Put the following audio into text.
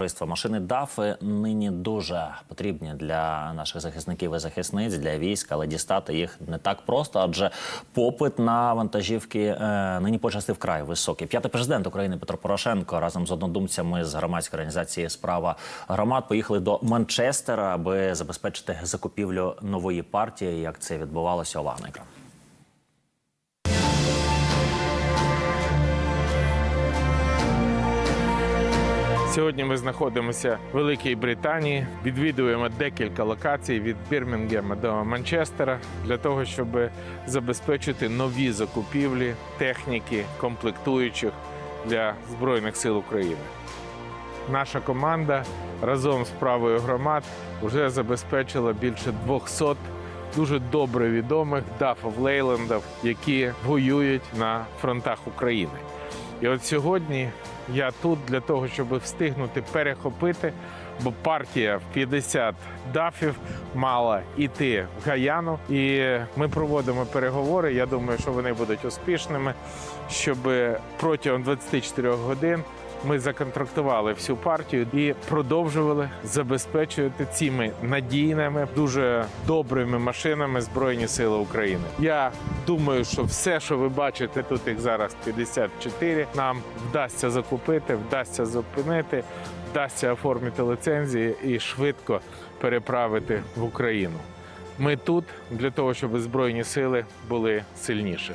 товариство. Машини ДАФи нині дуже потрібні для наших захисників і захисниць, для військ, але дістати їх не так просто, адже попит на вантажівки е, нині почасти вкрай високий. П'ятий президент України Петро Порошенко разом з однодумцями з громадської організації Справа громад поїхали до Манчестера, аби забезпечити закупівлю нової партії. Як це відбувалося, увага Сьогодні ми знаходимося в Великій Британії, відвідуємо декілька локацій від Бірмінгема до Манчестера для того, щоб забезпечити нові закупівлі техніки, комплектуючих для Збройних сил України. Наша команда разом з правою громад вже забезпечила більше 200 дуже добре відомих дафов Лейлендів, які воюють на фронтах України. І от сьогодні я тут для того, щоб встигнути перехопити, бо партія в 50 дафів мала йти в Гаяну. І ми проводимо переговори. Я думаю, що вони будуть успішними, щоб протягом 24 годин ми законтрактували всю партію і продовжували забезпечувати цими надійними, дуже добрими машинами Збройні Сили України. Я думаю, що все, що ви бачите, тут їх зараз 54, нам вдасться закупити, вдасться зупинити, вдасться оформити ліцензії і швидко переправити в Україну. Ми тут для того, щоб збройні сили були сильніші.